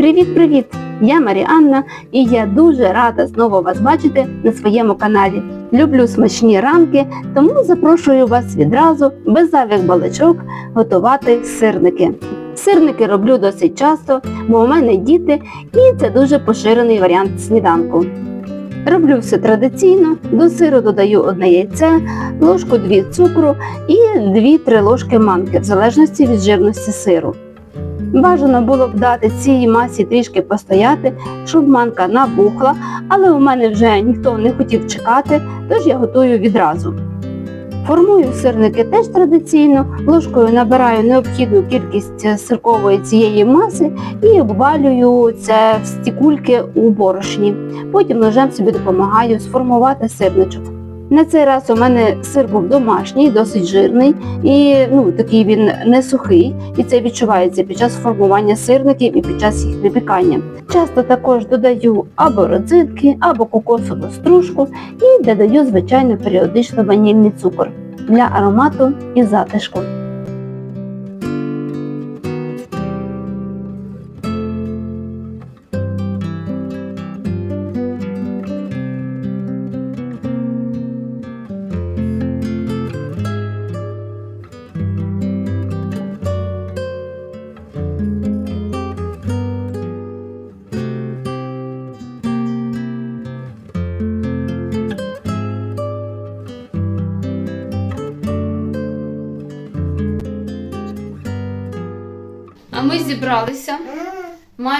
Привіт-привіт! Я Маріанна і я дуже рада знову вас бачити на своєму каналі. Люблю смачні ранки, тому запрошую вас відразу, без зайвих балачок, готувати сирники. Сирники роблю досить часто, бо у мене діти і це дуже поширений варіант сніданку. Роблю все традиційно, до сиру додаю одне яйце, ложку дві цукру і 2-3 ложки манки, в залежності від жирності сиру. Бажано було б дати цій масі трішки постояти, щоб манка набухла, але у мене вже ніхто не хотів чекати, тож я готую відразу. Формую сирники теж традиційно, ложкою набираю необхідну кількість сиркової цієї маси і обвалюю це в стікульки у борошні. Потім ножем собі допомагаю сформувати сирничок. На цей раз у мене сир був домашній, досить жирний і ну, такий він не сухий, і це відчувається під час формування сирників і під час їх випікання. Часто також додаю або родзинки, або кокосову стружку і додаю, звичайно, періодично ванільний цукор для аромату і затишку.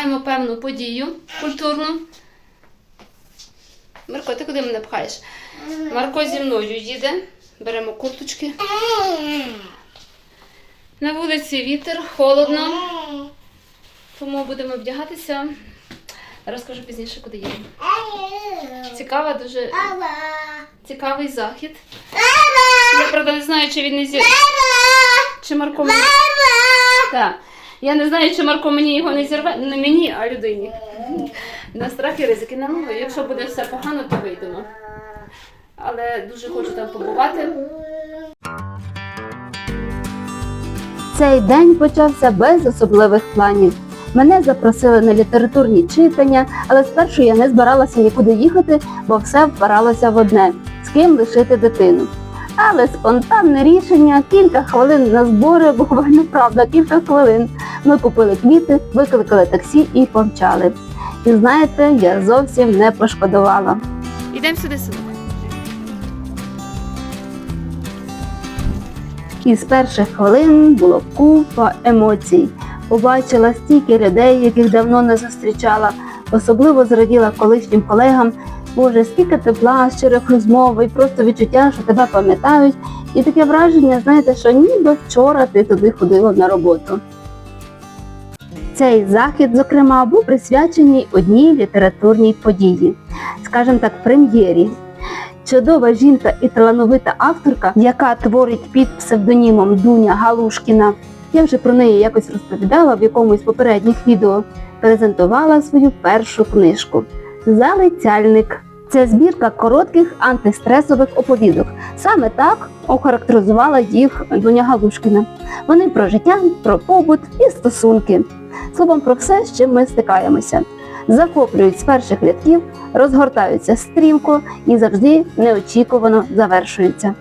Маємо певну подію культурну. Марко, ти куди мене пхаєш? Марко зі мною їде. Беремо курточки. На вулиці вітер, холодно, тому будемо вдягатися. Розкажу пізніше, куди їдемо. Цікава, дуже цікавий захід. Я правда не знаю, чи він не зір... Чи Марко. Так. Я не знаю, чи Марко мені його не зірве. Не мені, а людині. На страх і ризики. Ну, якщо буде все погано, то вийдемо. Але дуже хочу там побувати. Цей день почався без особливих планів. Мене запросили на літературні читання, але спершу я не збиралася нікуди їхати, бо все впиралося в одне з ким лишити дитину. Але спонтанне рішення, кілька хвилин на збори, буквально правда, кілька хвилин. Ми купили квіти, викликали таксі і помчали. І знаєте, я зовсім не пошкодувала. Ідемо сюди сюди. І з перших хвилин було купа емоцій. Побачила стільки людей, яких давно не зустрічала. Особливо зраділа колишнім колегам. Боже, скільки тепла, щирих розмов і просто відчуття, що тебе пам'ятають. І таке враження, знаєте, що ніби вчора ти туди ходила на роботу. Цей захід, зокрема, був присвячений одній літературній події, скажімо так, прем'єрі. Чудова жінка і талановита авторка, яка творить під псевдонімом Дуня Галушкіна. Я вже про неї якось розповідала в якомусь попередніх відео. Презентувала свою першу книжку Залицяльник. Це збірка коротких антистресових оповідок. Саме так охарактеризувала їх Дуня Галушкіна. Вони про життя, про побут і стосунки. Словом, про все, з чим ми стикаємося. Захоплюють з перших рядків, розгортаються стрімко і завжди неочікувано завершуються.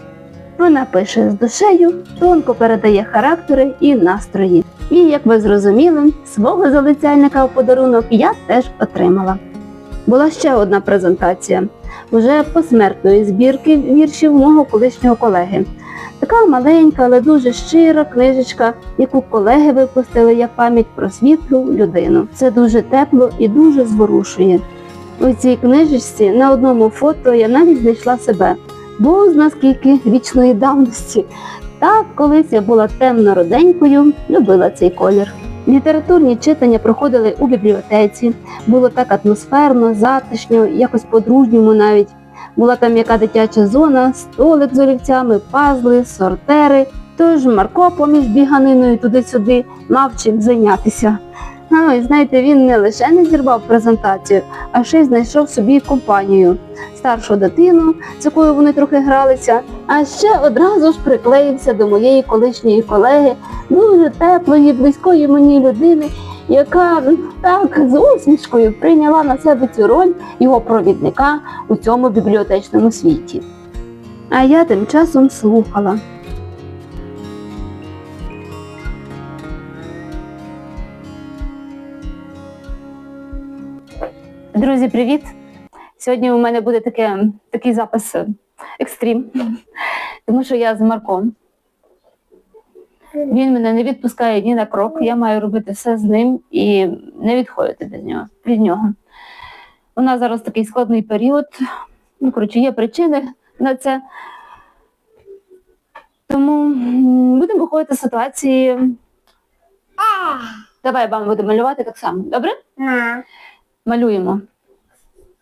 Вона пише з душею, тонко передає характери і настрої. І, як ви зрозуміли, свого залицяльника у подарунок я теж отримала. Була ще одна презентація уже посмертної збірки віршів мого колишнього колеги. Така маленька, але дуже щира книжечка, яку колеги випустили як пам'ять про світлу людину. Це дуже тепло і дуже зворушує. У цій книжечці на одному фото я навіть знайшла себе, бо наскільки вічної давності. Так, колись я була темно-роденькою, любила цей колір. Літературні читання проходили у бібліотеці. Було так атмосферно, затишньо, якось по-дружньому навіть. Була там яка дитяча зона, столик з олівцями, пазли, сортери. Тож Марко поміж біганиною туди-сюди мав чим зайнятися. Ну, і знаєте, він не лише не зірвав презентацію, а ще й знайшов собі компанію, старшу дитину, з якою вони трохи гралися, а ще одразу ж приклеївся до моєї колишньої колеги, дуже теплої, близької мені людини, яка так з усмішкою прийняла на себе цю роль його провідника у цьому бібліотечному світі. А я тим часом слухала. Друзі, привіт! Сьогодні у мене буде таке, такий запис е, екстрім, тому що я з Марком. Він мене не відпускає ні на крок, я маю робити все з ним і не відходити від нього. Від нього. У нас зараз такий складний період. Ну, коротше, є причини на це. Тому будемо виходити з ситуації. Давай вам буду малювати так само, добре? Малюємо.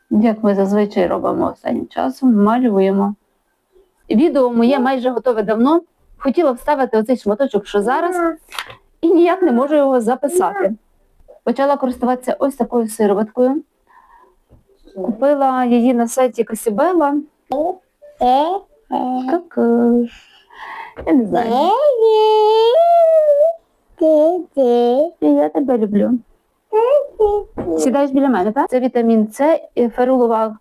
Як ми зазвичай робимо останнім часом, малюємо. Відео моє майже готове давно. Хотіла вставити оцей шматочок, що зараз, і ніяк не можу його записати. Почала користуватися ось такою сироваткою. Купила її на сайті Касібела. Я не знаю. Я тебе люблю. Сідаєш біля мене, так? Це вітамін С, ферулова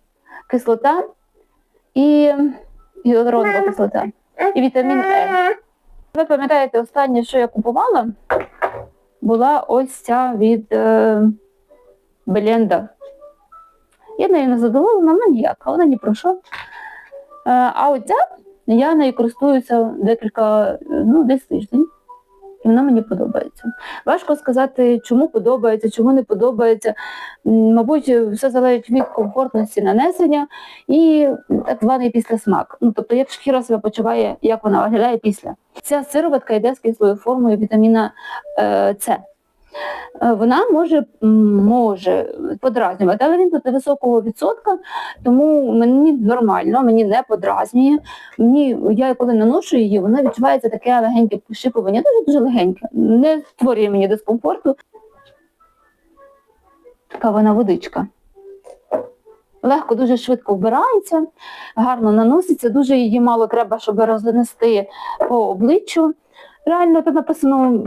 кислота і гіалуронова кислота. І вітамін Е. Ви пам'ятаєте, останнє, що я купувала, була ось ця від е, Беленда. Я нею не задоволена, вона ніяка, вона ні про що. Е, а оця я нею користуюся декілька, е, ну, десь тиждень. І вона мені подобається. Важко сказати, чому подобається, чому не подобається. Мабуть, все залежить від комфортності нанесення і так званий післясмак. Ну, тобто, як шкіра себе почуває, як вона виглядає після. Ця сироватка йде з кислою формою вітаміна е, С. Е, Вона може, може подразнювати, але він тут невисокого відсотка, тому мені нормально, мені не подразнює. Мені, я коли наношу її, вона відчувається таке легеньке пощипування, дуже дуже легеньке, не створює мені дискомфорту. Така вона водичка. Легко, дуже швидко вбирається, гарно наноситься, дуже її мало треба, щоб рознести по обличчю. Реально тут написано,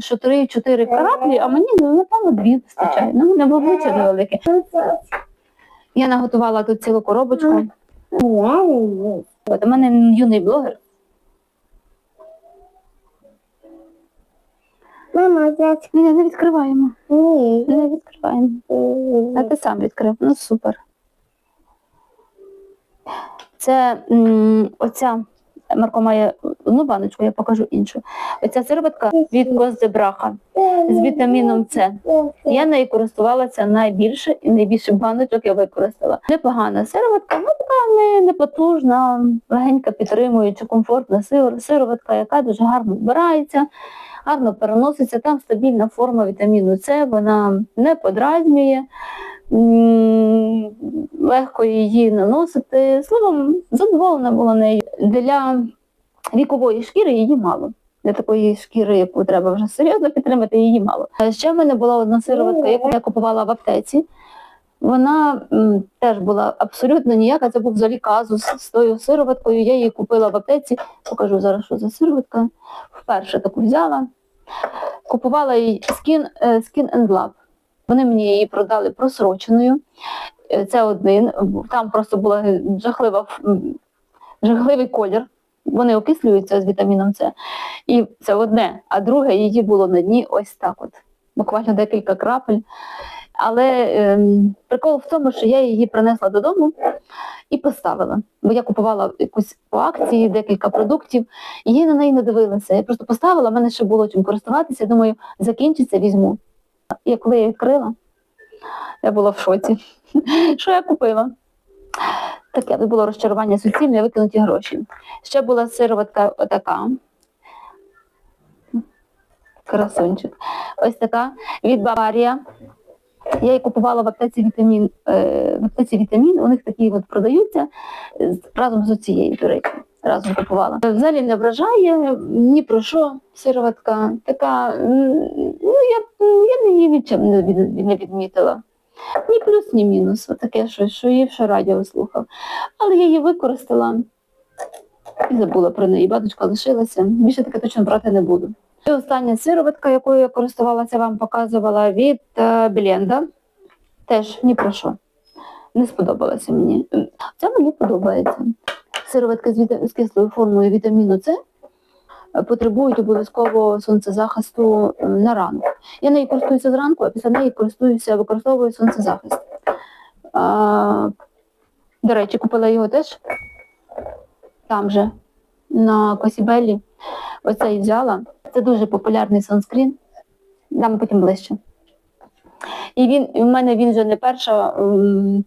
що 3-4 краплі, а мені напевно дві вистачає. Ну, в обличчя невелике. Я наготувала тут цілу коробочку. От, у мене юний блогер. Мама, зять. Ні, не відкриваємо. Ні. Не відкриваємо. А ти сам відкрив. Ну супер. Це м, оця Марко має одну баночку, я покажу іншу. Оця сироватка від Коздебраха з вітаміном С. Я нею користувалася найбільше і найбільше баночок я використала. Непогана сироватка, ну така не, не потужна, легенька підтримуюча, комфортна сироватка, яка дуже гарно вбирається, гарно переноситься. Там стабільна форма вітаміну С, вона не подразнює. Легко її наносити. Словом, задоволена була нею. Для вікової шкіри її мало. Для такої шкіри, яку треба вже серйозно підтримати, її мало. А ще в мене була одна сироватка, яку я купувала в аптеці. Вона м, теж була абсолютно ніяка. Це був взагалі казус з тою сироваткою. Я її купила в аптеці. Покажу зараз, що за сироватка. Вперше таку взяла. Купувала її Skin, е, Skin and Love. Вони мені її продали просроченою. Е, Це один. Там просто була жахлива, жахливий колір. Вони окислюються з вітаміном С. І це одне, а друге її було на дні ось так от. Буквально декілька крапель. Але ем, прикол в тому, що я її принесла додому і поставила. Бо я купувала якусь по акції декілька продуктів, і я на неї не дивилася. Я просто поставила, в мене ще було чим користуватися. Думаю, закінчиться, візьму. І коли я відкрила, я була в шоці. Що я купила? Таке було розчарування суцільне, викинуті гроші. Ще була сироватка отака. Красунчик. Ось така від Баварія. Я її купувала в аптеці вітамін. Е, в аптеці вітамін, у них такі от продаються разом з оцією, до речі. разом купувала. Взагалі не вражає ні про що сироватка. Така, ну я, я її нічим не відмітила. Ні плюс, ні мінус. Отаке щось, що її що радіо слухав. Але я її використала і забула про неї. Баточка лишилася. Більше таке точно брати не буду. І остання сироватка, якою я користувалася, вам показувала від е, Бленда. Теж ні про що. Не сподобалося мені. Це мені подобається. Сироватки з, віта- з кислою формою вітаміну С потребують обов'язково сонцезахисту е, на ранок. Я нею користуюся зранку, а після неї користуюся, використовую сонцезахист. А, до речі, купила його теж там же, на Косібелі. і взяла. Це дуже популярний санскрін. Дам потім ближче. І він і в мене він вже не перша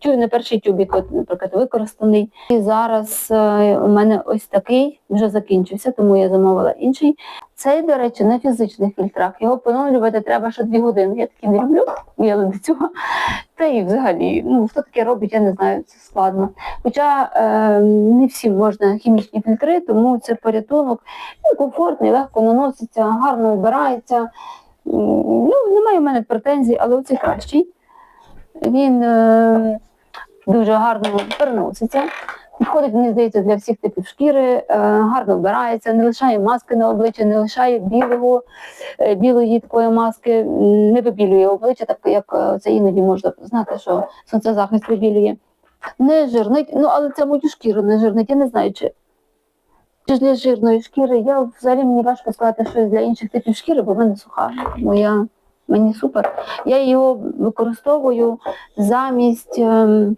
тю, не перший тюбік, от, наприклад, використаний. І зараз е, у мене ось такий вже закінчився, тому я замовила інший. Цей, до речі, на фізичних фільтрах. Його поновлювати треба ще дві години. Я такі не люблю, я до цього. Та і взагалі, ну хто таке робить, я не знаю, це складно. Хоча е, не всім можна хімічні фільтри, тому це порятунок. Він комфортний, легко наноситься, гарно вбирається. Ну, немає в мене претензій, але оцей кращий. Він е, дуже гарно переноситься. Підходить, мені здається, для всіх типів шкіри, е, гарно вбирається, не лишає маски на обличчі, не лишає білого, е, білої такої маски, не вибілює обличчя, так як е, це іноді можна знати, що сонцезахист вибілює. Не жирнить, ну але це мою шкіру не жирнить. Я не знаю, чи, чи для жирної шкіри. Я взагалі мені важко сказати щось для інших типів шкіри, бо в мене суха. Моя мені супер. Я його використовую замість ем,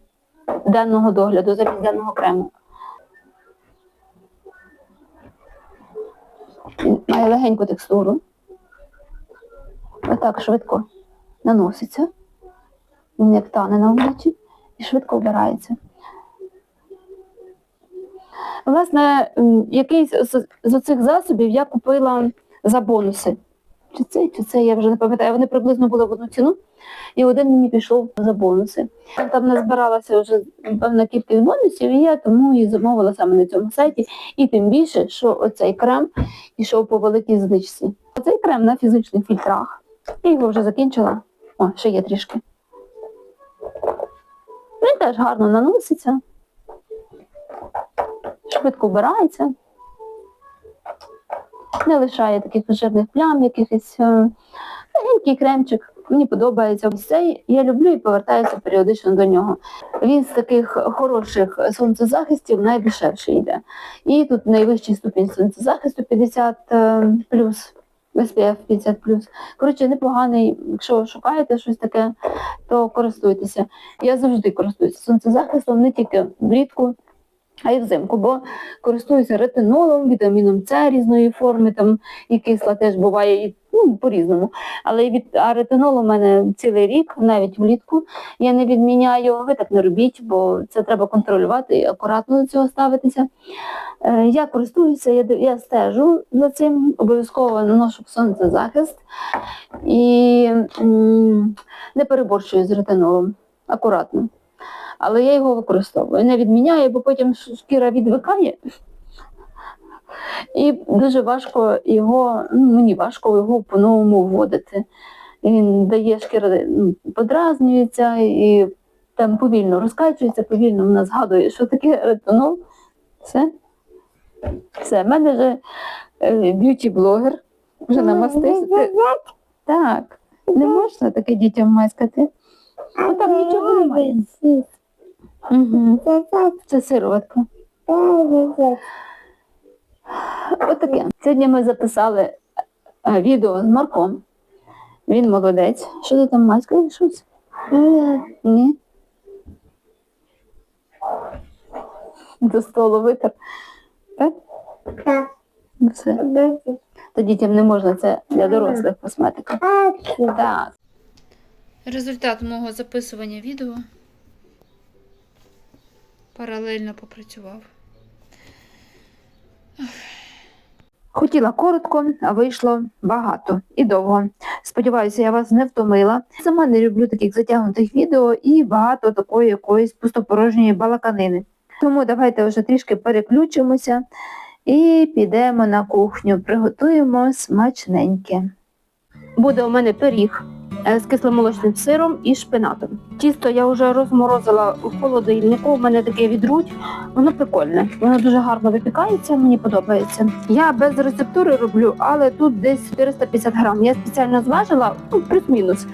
денного догляду, замість денного крему. Має легеньку текстуру. Отак швидко наноситься. Як тане на обличчі і швидко вбирається. Власне, якийсь з, оцих засобів я купила за бонуси. Чи це, чи це, я вже не пам'ятаю. Вони приблизно були в одну ціну, і один мені пішов за бонуси. Там назбиралася вже певна кількість бонусів, і я тому і замовила саме на цьому сайті. І тим більше, що оцей крем ішов по великій знижці. Оцей крем на фізичних фільтрах. Я його вже закінчила. О, ще є трішки. Він теж гарно наноситься, швидко вбирається, не лишає таких жирних плям, якихось е, легенький кремчик. Мені подобається ось цей. Я люблю і повертаюся періодично до нього. Він з таких хороших сонцезахистів найдешевший йде. І тут найвищий ступінь сонцезахисту 50 е, плюс. SPF 50 Коротше, непоганий. Якщо шукаєте щось таке, то користуйтеся. Я завжди користуюся сонцезахистом не тільки влітку, а й взимку, бо користуюся ретинолом, вітаміном С різної форми, там і кисла теж буває і ну, по-різному. Але від а ретинол у мене цілий рік, навіть влітку. Я не відміняю, ви так не робіть, бо це треба контролювати і акуратно до цього ставитися. Е, Я користуюся, я, я стежу за цим, обов'язково наношу сонцезахист і м, не переборщую з ретинолом, акуратно. Але я його використовую. Не відміняю, бо потім шкіра відвикає. І дуже важко його, ну мені важко його по-новому вводити. Він дає шкіра, ну, подразнюється і там повільно розкачується, повільно вона згадує, що таке ретинол. Все. Все, в мене вже е, б'юті-блогер, вже намастився. Так, не можна таке дітям маскати. Ну там нічого немає. Угу. Це сироватка. Отаке. Сьогодні ми записали е, відео з Марком. Він молодець. Що ти там маскаєш щось? Ні. До столу витер. Так? Ну, Все. То дітям не можна, це для дорослих косметика. Так. Результат мого записування відео. Паралельно попрацював. Хотіла коротко, а вийшло багато і довго. Сподіваюся, я вас не втомила. Сама не люблю таких затягнутих відео і багато такої якоїсь пустопорожньої балаканини. Тому давайте вже трішки переключимося і підемо на кухню, приготуємо смачненьке. Буде у мене пиріг з кисломолочним сиром і шпинатом. Тісто я вже розморозила у холодильнику, у мене таке відруть, воно прикольне, воно дуже гарно випікається, мені подобається. Я без рецептури роблю, але тут десь 450 грам. Я спеціально зважила, ну, плюс-мінус,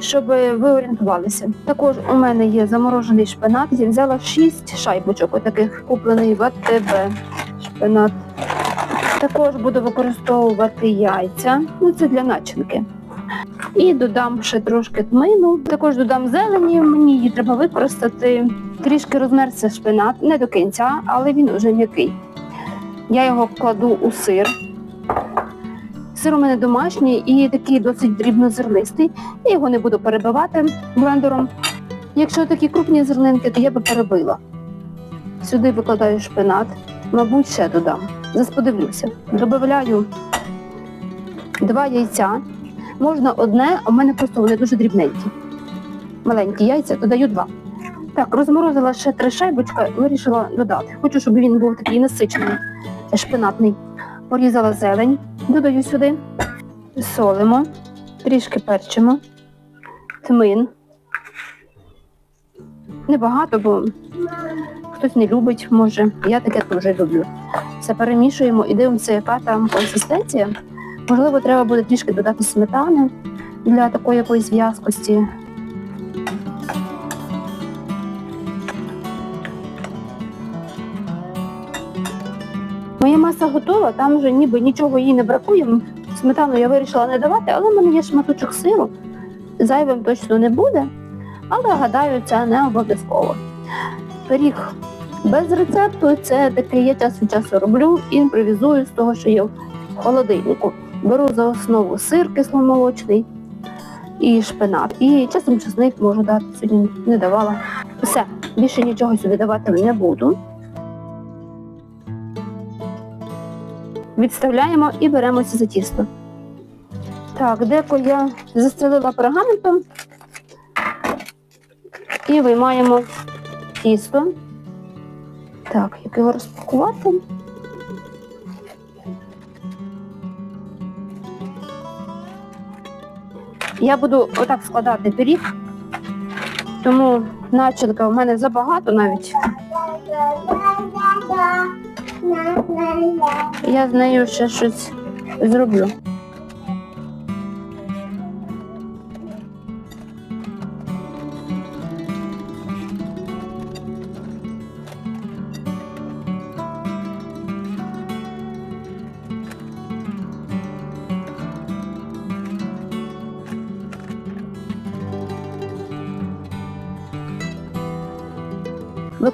щоб ви орієнтувалися. Також у мене є заморожений шпинат, я взяла 6 шайбочок, отаких куплений в АТБ шпинат. Також буду використовувати яйця, ну це для начинки. І додам ще трошки тмину. Також додам зелені, мені її треба використати. Трішки розмерся шпинат, не до кінця, але він вже м'який. Я його кладу у сир. Сир у мене домашній і такий досить дрібнозернистий. Я його не буду перебивати блендером. Якщо такі крупні зернинки, то я би перебила. Сюди викладаю шпинат, мабуть, ще додам. Засподивлюся. Добавляю два яйця. Можна одне, а в мене просто вони дуже дрібненькі. Маленькі яйця, додаю два. Так, розморозила ще три шайбочка, вирішила додати. Хочу, щоб він був такий насичений, шпинатний. Порізала зелень, додаю сюди, солимо, трішки перчимо, тмин. Небагато, бо хтось не любить, може. Я таке теж люблю. Все перемішуємо і дивимося, яка там консистенція. Можливо, треба буде трішки додати сметани для такої якоїсь в'язкості. Моя маса готова, там вже ніби нічого їй не бракує. Сметану я вирішила не давати, але в мене є шматочок сиру. Зайвим точно не буде, але гадаю, це не обов'язково. Пиріг без рецепту це таке я час від часу роблю, імпровізую з того, що є в холодильнику. Беру за основу сир кисломолочний і шпинат. І часом чесник можу дати, сьогодні не давала. Все, більше нічого сюди давати не буду. Відставляємо і беремося за тісто. Так, деко я застелила пергаментом і виймаємо тісто. Так, як його розпакувати? Я буду отак складати пиріг, тому начинка в мене забагато навіть. Я з нею ще щось зроблю.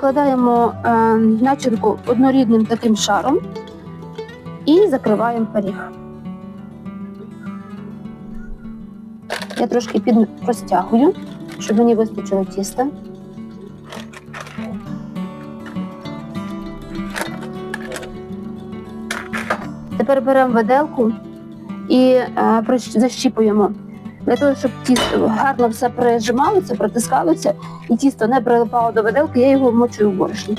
Викладаємо е, начинку однорідним таким шаром і закриваємо пиріг. Я трошки під щоб мені вистачило тіста. Тепер беремо виделку і е, защіпуємо для того, щоб тісто гарно все прижималося, притискалося і тісто не прилипало до виделки, я його мочую в борошні.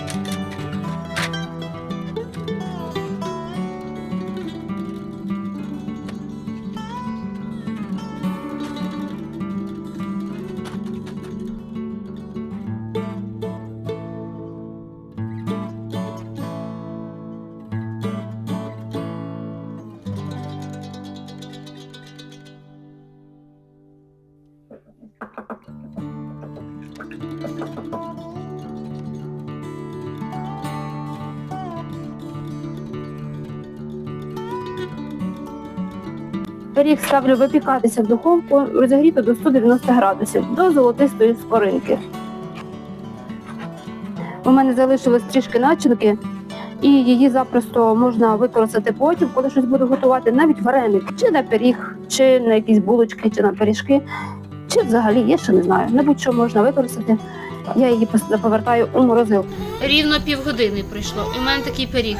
Пиріг ставлю випікатися в духовку розігріту до 190 градусів до золотистої скоринки. У мене залишилось трішки начинки, і її запросто можна використати потім, коли щось буду готувати, навіть вареник, чи на пиріг, чи на якісь булочки, чи на пиріжки, чи взагалі є, ще не знаю. Не будь-що можна використати. Я її повертаю у морозилку. Рівно півгодини пройшло, і в мене такий пиріг.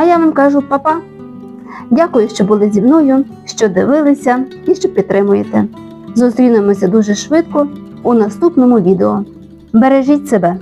А я вам кажу папа. Дякую, що були зі мною, що дивилися і що підтримуєте. Зустрінемося дуже швидко у наступному відео. Бережіть себе!